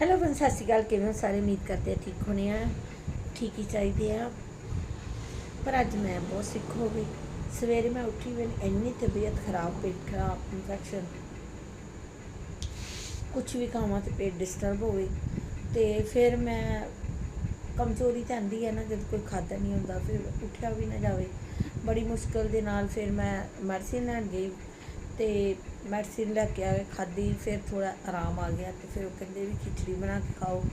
Hello friends ਸਤਿ ਸ਼੍ਰੀ ਅਕਾਲ, ਕਿਵੇਂ ਹੋ? ਸਾਰੇ ਉਮੀਦ ਕਰਦੇ ਆ ਠੀਕ ਹੋਣੇ ਆ, ਠੀਕ ਹੀ ਚਾਹੀਦੇ ਆ। ਪਰ ਅੱਜ ਮੈਂ ਬਹੁਤ ਸਿੱਖ ਹੋ ਗਈ। ਸਵੇਰੇ ਮੈਂ ਉੱਠੀ ਵੇਲੇ ਇੰਨੀ ਤਬੀਅਤ ਖਰਾਬ, ਪੇਟ ਖਰਾਬ ਇਨਫੈਕਸ਼ਨ ਕੁਝ ਵੀ ਖਾਵਾਂ ਤੇ ਪੇਟ ਡਿਸਟਰਬ ਹੋਵੇ ਤੇ ਫਿਰ ਮੈਂ ਕਮਜ਼ੋਰੀ ਤਾਂ ਆਉਂਦੀ ਹੈ ਨਾ, ਜਦ ਕੋਈ ਖਾਦਾ ਨਹੀਂ ਹੁੰਦਾ, ਫਿਰ ਉੱਠਿਆ ਵੀ ਨਾ ਜਾਵੇ। ਬੜੀ ਮੁਸ਼ਕਲ ਦੇ ਨਾਲ ਫਿਰ ਮੈਂ ਮੈਡੀਸਿਨ ਲੈਣ ਗਈ। ਤੇ ਮੈਡੀਸਿਨ ਲੈ ਕੇ ਆ ਕੇ ਖਾਧੀ, ਫਿਰ ਥੋੜਾ ਆਰਾਮ ਆ ਗਿਆ ਤੇ ਫਿਰ ਉਹ ਕਹਿੰਦੇ ਵੀ ਖਿਚੜੀ ਬਣਾ ਕੇ ਖਾਓ।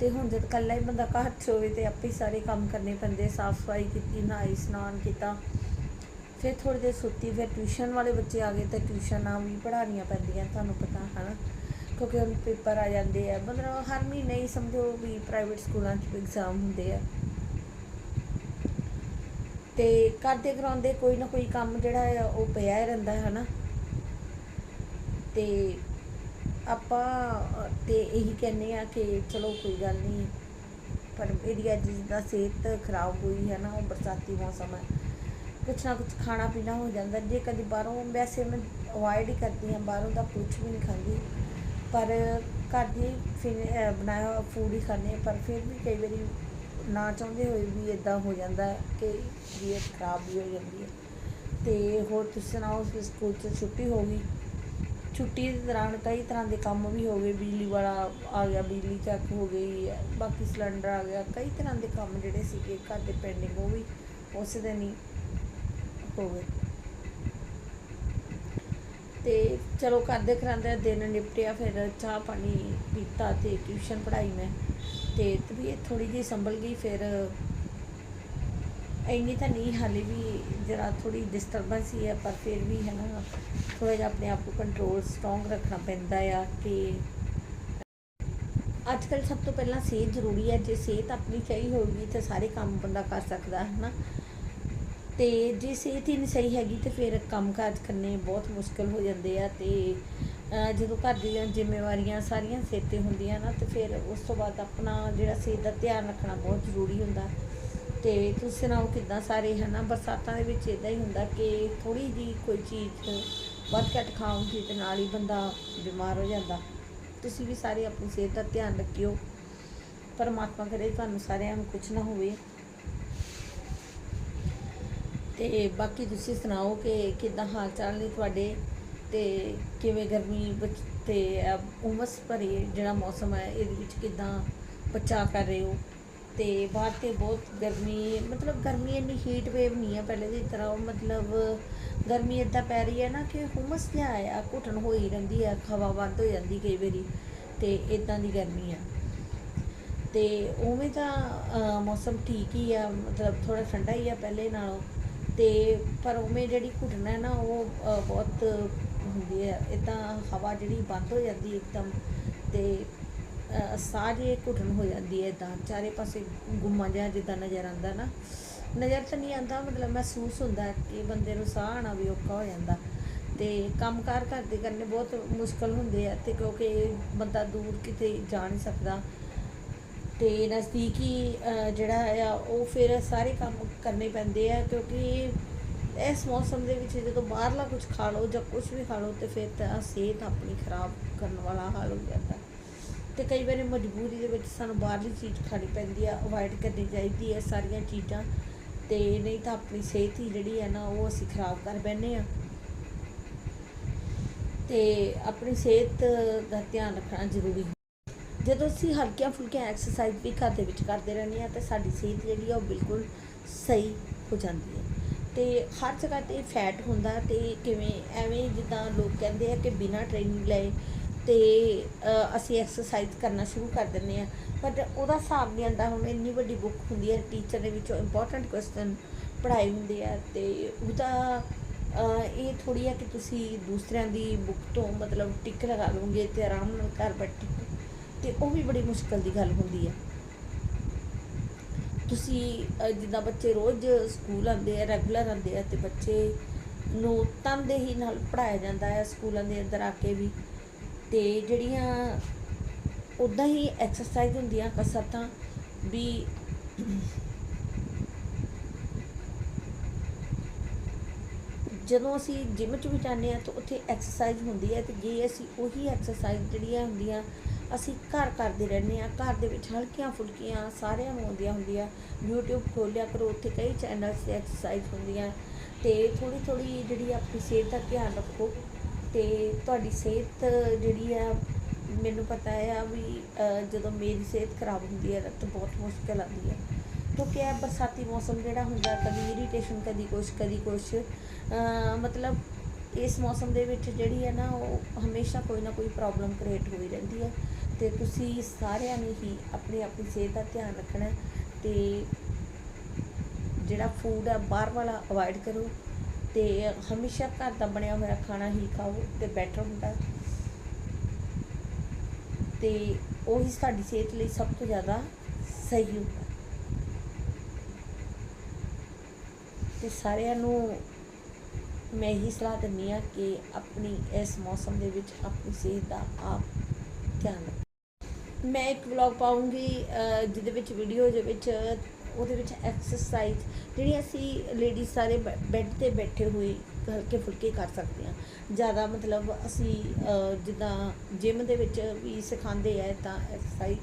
ਤੇ ਹੁਣ ਜਦ ਕੱਲਾ ਹੀ ਬੰਦਾ ਘਰ 'ਚ ਹੋਵੇ ਤੇ ਆਪੇ ਸਾਰੇ ਕੰਮ ਕਰਨੇ ਪੈਂਦੇ ਸਾਫ਼ ਸਫ਼ਾਈ ਕੀਤੀ, ਨਹਾਈ ਇਸ਼ਨਾਨ ਕੀਤਾ। ਫਿਰ ਥੋੜੀ ਦੇਰ ਸੁੱਤੀ, ਫਿਰ ਟਿਊਸ਼ਨ ਵਾਲੇ ਬੱਚੇ ਆ ਗਏ ਤੇ ਟਿਊਸ਼ਨਾਂ ਵੀ ਪੜ੍ਹਾਉਣੀਆਂ ਪੈਂਦੀਆਂ, ਤੁਹਾਨੂੰ ਪਤਾ, ਹਨਾ? ਕਿਉਂਕਿ ਹੁਣ ਪੇਪਰ ਆ ਜਾਂਦੇ ਆ, ਮਤਲਬ ਹਰ ਮਹੀਨੇ ਹੀ ਸਮਝੋ ਵੀ ਪ੍ਰਾਈਵੇਟ ਸਕੂਲਾਂ 'ਚ ਐਗਜ਼ਾਮ ਹੁੰਦੇ ਆ। ਤੇ ਕਰਦੇ ਕਰਾਉਂਦੇ ਕੋਈ ਨਾ ਕੋਈ ਕੰਮ ਜਿਹੜਾ ਆ, ਉਹ ਪਿਆ ਹੀ ਰਹਿੰਦਾ ਹੈ ਹਨਾ? ਤੇ ਆਪਾਂ ਅ, ਤੇ ਇਹੀ ਕਹਿੰਦੇ ਆ ਕਿ ਚਲੋ ਕੋਈ ਗੱਲ ਨਹੀਂ ਪਰ ਮੇਰੀ ਅੱਜ ਜਿੱਦਾਂ ਸਿਹਤ ਖਰਾਬ ਹੋਈ ਹੈ ਨਾ ਉਹ ਬਰਸਾਤੀ ਮੌਸਮ ਹੈ ਕੁਛ ਨਾ ਕੁਛ ਖਾਣਾ ਪੀਣਾ ਹੋ ਜਾਂਦਾ। ਜੇ ਕਦੀ ਬਾਹਰੋਂ ਵੈਸੇ ਮੈਂ ਅਵੋਇਡ ਹੀ ਕਰਦੀ ਹਾਂ ਬਾਹਰੋਂ ਦਾ ਕੁਝ ਵੀ ਨਹੀਂ ਖਾਂਦੀ। ਪਰ ਘਰ ਦੀ ਫਿਰ ਬਣਾਇਆ ਹੋਇਆ ਫੂਡ ਹੀ ਖਾਂਦੇ ਪਰ ਫਿਰ ਵੀ ਕਈ ਵਾਰੀ ਨਾ ਚਾਹੁੰਦੇ ਹੋਏ ਵੀ ਇਦਾਂ ਹੋ ਜਾਂਦਾ ਕਿ ਤਬੀਅਤ ਖਰਾਬ ਵੀ ਹੋ ਜਾਂਦੀ ਹੈ। ਤੇ ਹੋਰ ਤੁਸੀਂ ਸੁਣਾਓ ਸਕੂਲ 'ਚ ਛੁੱਟੀ ਹੋ ਗਈ? ਛੁੱਟੀ ਦੇ ਦੌਰਾਨ ਕਈ ਤਰ੍ਹਾਂ ਦੇ ਕੰਮ ਵੀ ਹੋ ਗਏ, ਬਿਜਲੀ ਵਾਲਾ ਆ ਗਿਆ, ਬਿਜਲੀ ਚੈੱਕ ਹੋ ਗਈ, ਬਾਕੀ ਸਿਲੰਡਰ ਆ ਗਿਆ, ਕਈ ਤਰ੍ਹਾਂ ਦੇ ਕੰਮ ਜਿਹੜੇ ਸੀਗੇ ਘਰ ਦੇ ਪੈਂਡਿੰਗ ਉਹ ਵੀ ਉਸ ਦਿਨ ਹੀ ਹੋ ਗਏ। ਤੇ ਚਲੋ ਕਰਦੇ ਕਰਾਂਦੇ ਦਿਨ ਨਿਪਟਿਆ, ਫਿਰ ਚਾਹ ਪਾਣੀ ਪੀਤਾ ਤੇ ਟਿਊਸ਼ਨ ਪੜ੍ਹਾਈ ਮੈਂ, ਤੇ ਤਬੀਅਤ ਥੋੜੀ ਜਿਹੀ ਸੰਭਲ ਗਈ, ਫਿਰ ਇੰਨੀ ਤਾਂ ਨਹੀਂ, ਹਾਲੇ ਵੀ ਜਰਾ ਥੋੜੀ ਡਿਸਟਰਬੈਂਸ ਹੀ ਹੈ, ਪਰ ਫਿਰ ਵੀ ਹੈ ਨਾ ਥੋੜਾ ਜਿਹਾ ਆਪਣੇ ਆਪ ਨੂੰ ਕੰਟਰੋਲ ਸਟਰੋਂਗ ਰੱਖਣਾ ਪੈਂਦਾ ਆ ਕਿ ਅੱਜ ਕੱਲ੍ਹ ਸਭ ਤੋਂ ਪਹਿਲਾਂ ਸਿਹਤ ਜ਼ਰੂਰੀ ਹੈ, ਜੇ ਸਿਹਤ ਆਪਣੀ ਸਹੀ ਹੋਊਗੀ ਤਾਂ ਸਾਰੇ ਕੰਮ ਬੰਦਾ ਕਰ ਸਕਦਾ, ਹੈ ਨਾ। ਤੇ ਜੇ ਸਿਹਤ ਹੀ ਨਹੀਂ ਸਹੀ ਹੈਗੀ ਤੇ ਫਿਰ ਕੰਮਕਾਜ ਕਰਨੇ ਬਹੁਤ ਮੁਸ਼ਕਲ ਹੋ ਜਾਂਦੇ ਆ ਤੇ ਜਦੋਂ ਘਰ ਦੀਆਂ ਜ਼ਿੰਮੇਵਾਰੀਆਂ ਸਾਰੀਆਂ ਸਿਰ ਤੇ ਹੁੰਦੀਆਂ ਨਾ, ਤੇ ਫਿਰ ਉਸ ਤੋਂ ਬਾਅਦ ਆਪਣਾ ਜਿਹੜਾ ਸਿਹਤ ਦਾ ਧਿਆਨ ਰੱਖਣਾ ਬਹੁਤ ਜ਼ਰੂਰੀ ਹੁੰਦਾ। ਤੇ ਤੁਸੀਂ ਸੁਣਾਓ ਕਿੱਦਾਂ ਸਾਰੇ, ਹਨਾ? ਬਰਸਾਤਾਂ ਦੇ ਵਿੱਚ ਇਦਾਂ ਹੀ ਹੁੰਦਾ ਕਿ ਥੋੜੀ ਜੀ ਕੋਈ ਚੀਜ਼ ਵੱਧ ਘੱਟ ਖਾਓਗੇ ਤੇ ਨਾਲ ਹੀ ਬੰਦਾ ਬਿਮਾਰ ਹੋ ਜਾਂਦਾ। ਤੁਸੀਂ ਵੀ ਸਾਰੇ ਆਪਣੀ ਸਿਹਤ ਦਾ ਧਿਆਨ ਰੱਖਿਓ। ਪਰਮਾਤਮਾ ਕਰੇ ਤੁਹਾਨੂੰ ਸਾਰਿਆਂ ਨੂੰ ਕੁਝ ਨਾ ਹੋਵੇ। ਤੇ ਬਾਕੀ ਤੁਸੀਂ ਸੁਣਾਓ ਕਿ ਕਿੱਦਾਂ ਹਾਲ ਚਾਲ ਨੇ ਤੁਹਾਡੇ? ਤੇ ਕਿਵੇਂ ਗਰਮੀ ਵਿੱਚ ਤੇ ਉਮਸ ਭਰੇ ਜਿਹੜਾ ਮੌਸਮ ਹੈ, ਇਹਦੇ ਵਿੱਚ ਕਿੱਦਾਂ ਬਚਾ ਕਰ ਰਹੇ ਹੋ? ਤੇ ਬਾਹਰ ਤੇ ਬਹੁਤ ਗਰਮੀ, ਮਤਲਬ ਗਰਮੀ ਇੰਨੀ ਹੀਟ ਵੇਵ ਨਹੀਂ ਹੈ ਪਹਿਲੇ ਦੀ ਤਰ੍ਹਾਂ, ਉਹ ਮਤਲਬ ਗਰਮੀ ਇਦਾਂ ਪੈ ਰਹੀ ਹੈ ਨਾ ਕਿ ਹੁਮਸ ਜਿਹਾ ਆ ਘੁੱਟਣ ਹੋਈ ਰਹਿੰਦੀ ਹੈ ਹਵਾ ਬੰਦ ਹੋ ਜਾਂਦੀ ਕਈ ਵਾਰੀ, ਤੇ ਇਦਾਂ ਦੀ ਗਰਮੀ ਆ। ਤੇ ਉਵੇਂ ਤਾਂ ਮੌਸਮ ਠੀਕ ਹੀ ਆ, ਮਤਲਬ ਥੋੜਾ ਠੰਡਾ ਹੀ ਆ ਪਹਿਲੇ ਨਾਲੋਂ, ਤੇ ਪਰ ਉਵੇਂ ਜਿਹੜੀ ਘੁਟਣਾ ਹੈ ਨਾ, ਉਹ ਬਹੁਤ ਹੁੰਦੀ ਹੈ ਇਦਾਂ ਹਵਾ ਜਿਹੜੀ ਬੰਦ ਹੋ ਜਾਂਦੀ ਇੱਕਦਮ, ਤੇ ਅਹ, ਸਾਹ ਜੇ ਘੁਟਣ ਹੋ ਜਾਂਦੀ ਹੈ ਇਦਾਂ ਚਾਰੇ ਪਾਸੇ ਗੁੰਮਾ ਜਿਹਾ ਜਿੱਦਾਂ ਨਜ਼ਰ ਆਉਂਦਾ ਨਾ। ਨਜ਼ਰ ਤਾਂ ਨਹੀਂ ਆਉਂਦਾ ਮਤਲਬ ਮਹਿਸੂਸ ਹੁੰਦਾ ਕਿ ਬੰਦੇ ਨੂੰ ਸਾਹ ਆਉਣਾ ਵੀ ਔਖਾ ਹੋ ਜਾਂਦਾ। ਤੇ ਕੰਮਕਾਰ ਕਰਦੇ ਕਰਨੇ ਬਹੁਤ ਮੁਸ਼ਕਲ ਹੁੰਦੇ ਆ ਤੇ ਕਿਉਂਕਿ ਬੰਦਾ ਦੂਰ ਕਿਤੇ ਜਾ ਨਹੀਂ ਸਕਦਾ। ਤੇ ਨਜ਼ਦੀਕੀ ਜਿਹੜਾ ਆ ਉਹ ਫਿਰ ਸਾਰੇ ਕੰਮ ਕਰਨੇ ਪੈਂਦੇ ਆ ਕਿਉਂਕਿ ਇਸ ਮੌਸਮ ਦੇ ਵਿੱਚ ਜਦੋਂ ਬਾਹਰਲਾ ਕੁਝ ਖਾ ਲਓ ਜਾਂ ਕੁਝ ਵੀ ਖਾ ਲਓ ਤੇ ਫਿਰ ਤਾਂ ਸਿਹਤ ਆਪਣੀ ਖਰਾਬ ਕਰਨ ਵਾਲਾ ਹਾਲ ਹੋ ਜਾਂਦਾ। ਤੇ ਕਈ ਵਾਰੀ ਮਜਬੂਰੀ ਦੇ ਵਿੱਚ ਸਾਨੂੰ ਬਾਹਰਲੀ ਚੀਜ਼ ਖਾਣੀ ਪੈਂਦੀ ਆ ਅਵੋਇਡ ਕਰਨੀ ਚਾਹੀਦੀ ਹੈ ਸਾਰੀਆਂ ਚੀਜ਼ਾਂ। ਤੇ ਨਹੀਂ ਤਾਂ ਆਪਣੀ ਸਿਹਤ ਹੀ ਜਿਹੜੀ ਹੈ ਨਾ, ਉਹ ਅਸੀਂ ਖਰਾਬ ਕਰ ਬੈਠੇ ਆ। ਤੇ ਆਪਣੀ ਸਿਹਤ ਦਾ ਧਿਆਨ ਰੱਖਣਾ ਜ਼ਰੂਰੀ ਹੈ। ਜਦੋਂ ਅਸੀਂ ਹਲਕੀਆਂ ਫੁਲਕੀਆਂ ਐਕਸਰਸਾਈਜ਼ ਵੀ ਘਰ ਦੇ ਵਿੱਚ ਕਰਦੇ ਰਹਿੰਦੇ ਆ, ਤਾਂ ਸਾਡੀ ਸਿਹਤ ਜਿਹੜੀ ਆ, ਉਹ ਬਿਲਕੁਲ ਸਹੀ ਹੋ ਜਾਂਦੀ ਹੈ। ਤੇ ਹਰ ਜਗ੍ਹਾ ਤੇ ਫੈਟ ਹੁੰਦਾ ਤੇ ਕਿਵੇਂ, ਐਵੇਂ ਜਿੱਦਾਂ ਲੋਕ ਕਹਿੰਦੇ ਆ ਕਿ ਬਿਨਾਂ ਟ੍ਰੇਨਿੰਗ ਲਏ ਤੇ ਅਸੀਂ ਐਕਸਰਸਾਈਜ਼ ਕਰਨਾ ਸ਼ੁਰੂ ਕਰ ਦਿੰਦੇ ਆ ਬਟ ਉਹਦਾ ਹਿਸਾਬ ਨਹੀਂ ਆਉਂਦਾ, ਹੁਣ ਇੰਨੀ ਵੱਡੀ ਬੁੱਕ ਹੁੰਦੀ ਹੈ ਟੀਚਰ ਦੇ ਵਿੱਚੋਂ ਇੰਪੋਰਟੈਂਟ ਕੁਐਸਚਨ ਪੜ੍ਹਾਏ ਹੁੰਦੇ ਆ ਤੇ ਉਹਦਾ ਇਹ ਥੋੜੀ ਆ ਕਿ ਤੁਸੀਂ ਦੂਸਰਿਆਂ ਦੀ ਬੁੱਕ ਤੋਂ ਮਤਲਬ ਟਿਕ ਲਗਾ ਲਓਗੇ ਤੇ ਆਰਾਮ ਨਾਲ ਘਰ ਬੈਠੇ ਤੇ ਉਹ ਵੀ ਬੜੀ ਮੁਸ਼ਕਲ ਦੀ ਗੱਲ ਹੁੰਦੀ ਹੈ ਤੁਸੀਂ ਜਿੱਦਾਂ ਬੱਚੇ ਰੋਜ਼ ਸਕੂਲ ਆਉਂਦੇ ਆ ਰੈਗੂਲਰ ਆਉਂਦੇ ਆ ਤੇ ਬੱਚੇ ਨੂੰ ਤਨਦੇਹੀ ਨਾਲ ਪੜਾਇਆ ਜਾਂਦਾ ਹੈ ਸਕੂਲਾਂ ਦੇ ਅੰਦਰ ਆ ਕੇ ਵੀ। ਤੇ ਜਿਹੜੀਆਂ ਉਦਾਂ ਹੀ ਐਕਸਰਸਾਈਜ਼ ਹੁੰਦੀਆਂ ਕਸਰਤਾਂ ਵੀ ਜਦੋਂ ਅਸੀਂ ਜਿਮ 'ਚ ਵੀ ਜਾਂਦੇ ਆ ਤਾਂ ਉੱਥੇ ਐਕਸਰਸਾਈਜ਼ ਹੁੰਦੀ ਹੈ ਤੇ ਜੇ ਅਸੀਂ ਉਹੀ ਐਕਸਰਸਾਈਜ਼ ਜਿਹੜੀਆਂ ਹੁੰਦੀਆਂ ਅਸੀਂ ਘਰ ਕਰਦੇ ਰਹਿੰਦੇ ਆ ਘਰ ਦੇ ਵਿੱਚ ਹਲਕੀਆਂ ਫੁਲਕੀਆਂ ਸਾਰਿਆਂ ਨੂੰ ਆਉਂਦੀਆਂ ਹੁੰਦੀਆਂ, YouTube ਖੋਲਿਆ ਕਰੋ, ਉੱਥੇ ਕਈ ਚੈਨਲਸ ਤੇ ਐਕਸਰਸਾਈਜ਼ ਹੁੰਦੀਆਂ ਤੇ ਥੋੜੀ ਥੋੜੀ ਜਿਹੜੀ ਆਪਣੀ ਸਿਹਤ ਦਾ ਧਿਆਨ ਰੱਖੋ। ਤੇ ਤੁਹਾਡੀ ਸਿਹਤ ਜਿਹੜੀ ਆ, ਮੈਨੂੰ ਪਤਾ ਆ ਵੀ ਜਦੋਂ ਮੇਰੀ ਸਿਹਤ ਖਰਾਬ ਹੁੰਦੀ ਹੈ ਤਾਂ ਬਹੁਤ ਮੁਸ਼ਕਲ ਆਉਂਦੀ ਹੈ ਕਿਉਂਕਿ ਇਹ ਬਰਸਾਤੀ ਮੌਸਮ ਜਿਹੜਾ ਹੁੰਦਾ, ਕਦੀ ਇਰੀਟੇਸ਼ਨ ਕਦੀ ਕੁਛ ਕਦੀ ਕੁਛ। ਮਤਲਬ ਇਸ ਮੌਸਮ ਦੇ ਵਿੱਚ ਜਿਹੜੀ ਹੈ ਨਾ, ਉਹ ਹਮੇਸ਼ਾ ਕੋਈ ਨਾ ਕੋਈ ਪ੍ਰੋਬਲਮ ਕ੍ਰੀਏਟ ਹੋਈ ਰਹਿੰਦੀ ਹੈ ਤੇ ਤੁਸੀਂ ਸਾਰਿਆਂ ਨੇ ਹੀ ਆਪਣੀ ਆਪਣੀ ਸਿਹਤ ਦਾ ਧਿਆਨ ਰੱਖਣਾ ਹੈ ਤੇ ਜਿਹੜਾ ਫੂਡ ਆ, ਬਾਹਰ ਵਾਲਾ ਅਵੋਇਡ ਕਰੋ। ਤੇ ਹਮੇਸ਼ਾ ਘਰ ਦਾ ਬਣਿਆ ਹੋਇਆ ਖਾਣਾ ਹੀ ਖਾਓ ਤੇ ਬੈਟਰ ਹੁੰਦਾ। ਤੇ ਉਹੀ ਸਾਡੀ ਸਿਹਤ ਲਈ ਸਭ ਤੋਂ ਜ਼ਿਆਦਾ ਸਹੀ ਹੁੰਦਾ। ਤੇ ਸਾਰਿਆਂ ਨੂੰ ਮੈਂ ਇਹੀ ਸਲਾਹ ਦਿੰਦੀ ਆ ਕਿ ਆਪਣੀ ਇਸ ਮੌਸਮ ਦੇ ਵਿੱਚ ਆਪਣੀ ਸਿਹਤ ਦਾ ਆਪ ਧਿਆਨ ਰੱਖੋ। ਮੈਂ ਇੱਕ ਵਲੌਗ ਪਾਉਂਗੀ ਜਿਹਦੇ ਵਿੱਚ ਵੀਡੀਓ ਦੇ ਵਿੱਚ ਉਹਦੇ ਵਿੱਚ ਐਕਸਰਸਾਈਜ਼ ਜਿਹੜੀ ਅਸੀਂ ਲੇਡੀਜ਼ ਸਾਰੇ ਬੈੱਡ ਤੇ ਬੈਠੇ ਹੋਏ ਹਲਕੇ ਫੁਲਕੇ ਕਰ ਸਕਦੇ ਹਾਂ। ਜ਼ਿਆਦਾ ਮਤਲਬ ਅਸੀਂ ਜਿੱਦਾਂ ਜਿਮ ਦੇ ਵਿੱਚ ਵੀ ਸਿਖਾਉਂਦੇ ਆ ਤਾਂ ਐਕਸਰਸਾਈਜ਼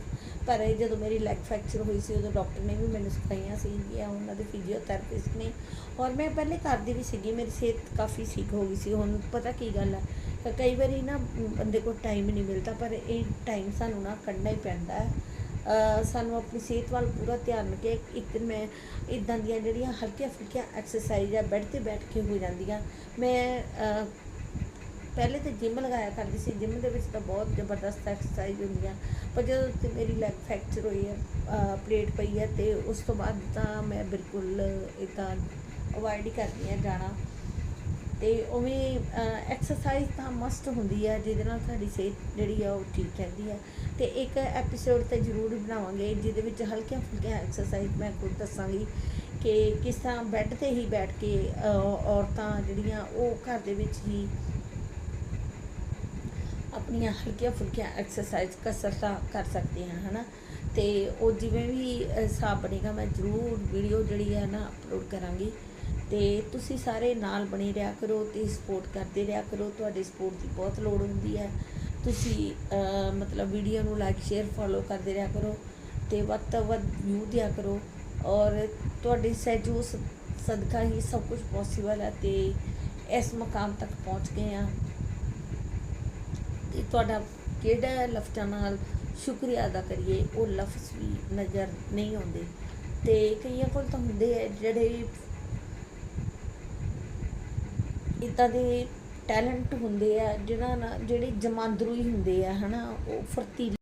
ਪਰ ਇਹ ਜਦੋਂ ਮੇਰੀ ਲੈਗ ਫ੍ਰੈਕਚਰ ਹੋਈ ਸੀ, ਉਦੋਂ ਡਾਕਟਰ ਨੇ ਵੀ ਮੈਨੂੰ ਸਿਖਾਈਆਂ ਸੀ ਇਹ ਉਹਨਾਂ ਦੇ ਫਿਜ਼ੀਓਥੈਰੇਪਿਸਟ ਨੇ। ਔਰ ਮੈਂ ਪਹਿਲੇ ਕਰਦੀ ਵੀ ਸੀਗੀ, ਮੇਰੀ ਸਿਹਤ ਕਾਫੀ ਠੀਕ ਹੋ ਗਈ ਸੀ। ਹੁਣ ਪਤਾ ਕੀ ਗੱਲ ਹੈ ਕਈ ਵਾਰੀ ਨਾ ਬੰਦੇ ਕੋਲ ਟਾਈਮ ਨਹੀਂ ਮਿਲਦਾ, ਪਰ ਇਹ ਟਾਈਮ ਸਾਨੂੰ ਨਾ ਕੱਢਣਾ ਹੀ ਪੈਂਦਾ ਹੈ। ਸਾਨੂੰ ਆਪਣੀ ਸਿਹਤ ਵੱਲ ਪੂਰਾ ਧਿਆਨ ਰੱਖੇ ਇੱਕ ਦਿਨ ਮੈਂ ਇਦਾਂ ਦੀਆਂ ਜਿਹੜੀਆਂ ਹਲਕੀਆਂ ਫੁਲਕੀਆਂ ਐਕਸਰਸਾਈਜ਼ ਆ ਬੈੱਡ ਤੇ ਬੈਠ ਕੇ ਹੋ ਜਾਂਦੀਆਂ। ਮੈਂ ਪਹਿਲੇ ਤੇ ਜਿਮ ਲਗਾਇਆ ਕਰਦੀ ਸੀ। ਜਿਮ ਦੇ ਵਿੱਚ ਤਾਂ ਬਹੁਤ ਜ਼ਬਰਦਸਤ ਐਕਸਰਸਾਈਜ਼ ਹੁੰਦੀਆਂ। ਪਰ ਜਦੋਂ ਤੇ ਮੇਰੀ ਲੈਗ ਫ੍ਰੈਕਚਰ ਹੋਈ ਹੈ ਪਲੇਟ ਪਈ ਹੈ ਤੇ ਉਸ ਤੋਂ ਬਾਅਦ ਤਾਂ ਮੈਂ ਬਿਲਕੁਲ ਇਦਾਂ ਅਵੋਇਡ ਹੀ ਕਰਦੀ ਹਾਂ ਜਾਣਾ। ਤੇ ਉਵੇਂ ਐਕਸਰਸਾਈਜ਼ ਤਾਂ ਮਸਟ ਹੁੰਦੀ ਹੈ ਜਿਹਦੇ ਨਾਲ ਸਾਡੀ ਸਿਹਤ ਜਿਹੜੀ ਆ ਉਹ ਠੀਕ ਰਹਿੰਦੀ ਹੈ ਤੇ ਇੱਕ ਐਪੀਸੋਡ ਤਾਂ ਜ਼ਰੂਰ ਬਣਾਵਾਂਗੇ, ਜਿਹਦੇ ਵਿੱਚ ਹਲਕੀਆਂ ਫੁਲਕੀਆਂ ਐਕਸਰਸਾਈਜ਼ ਮੈਂ ਖੁਦ ਦੱਸਾਂਗੀ ਕਿ ਕਿਸ ਤਰ੍ਹਾਂ ਬੈੱਡ ਤੇ ਹੀ ਬੈਠ ਕੇ ਔਰਤਾਂ ਜਿਹੜੀਆਂ ਉਹ ਘਰ ਦੇ ਵਿੱਚ ਹੀ ਆਪਣੀਆਂ ਹਲਕੀਆਂ ਫੁਲਕੀਆਂ ਐਕਸਰਸਾਈਜ਼ ਕਸਰਤਾਂ ਕਰ ਸਕਦੀਆਂ, ਹਨਾ? ਤੇ ਉਹ ਜਿਵੇਂ ਵੀ ਹਿਸਾਬ ਬਣੇਗਾ, ਮੈਂ ਜ਼ਰੂਰ ਵੀਡੀਓ ਜਿਹੜੀ ਹੈ ਨਾ ਅਪਲੋਡ ਕਰਾਂਗੀ। ਤੇ ਤੁਸੀਂ ਸਾਰੇ ਨਾਲ ਬਣੇ ਰਿਹਾ ਕਰੋ ਤੇ ਸਪੋਰਟ ਕਰਦੇ ਰਿਹਾ ਕਰੋ, ਤੁਹਾਡੀ ਸਪੋਰਟ ਦੀ ਬਹੁਤ ਲੋੜ ਹੁੰਦੀ ਹੈ। ਤੁਸੀਂ ਮਤਲਬ ਵੀਡੀਓ ਨੂੰ ਲਾਈਕ ਸ਼ੇਅਰ ਫੋਲੋ ਕਰਦੇ ਰਿਹਾ ਕਰੋ ਤੇ ਵੱਧ ਤੋਂ ਵੱਧ ਵਿਊ ਦਿਆ ਕਰੋ ਔਰ ਤੁਹਾਡੇ ਸਹਿਯੋਗ ਸਦਕਾ ਹੀ ਸਭ ਕੁਝ ਪੋਸੀਬਲ ਹੈ ਤੇ ਇਸ ਮਕਾਮ ਤੱਕ ਪਹੁੰਚ ਗਏ ਆ ਤੇ ਤੁਹਾਡਾ ਕਿਹੜਾ ਲਫ਼ਜ਼ਾਂ ਨਾਲ ਸ਼ੁਕਰੀਆ ਅਦਾ ਕਰੀਏ, ਉਹ ਲਫ਼ਜ਼ ਵੀ ਨਜ਼ਰ ਨਹੀਂ ਆਉਂਦੇ। ਤੇ ਕਈਆਂ ਕੋਲ ਤਾਂ ਹੁੰਦੇ ਆ ਜਿਹੜੇ ਇਦਾਂ ਦੇ ਟੈਲੈਂਟ ਹੁੰਦੇ ਆ, ਜਿਹਨਾਂ ਨਾਲ, ਜਿਹੜੇ ਜਮਾਂਦਰੂ ਹੀ ਹੁੰਦੇ ਆ ਹੈ ਨਾ ਉਹ ਫਰਤੀਲੇ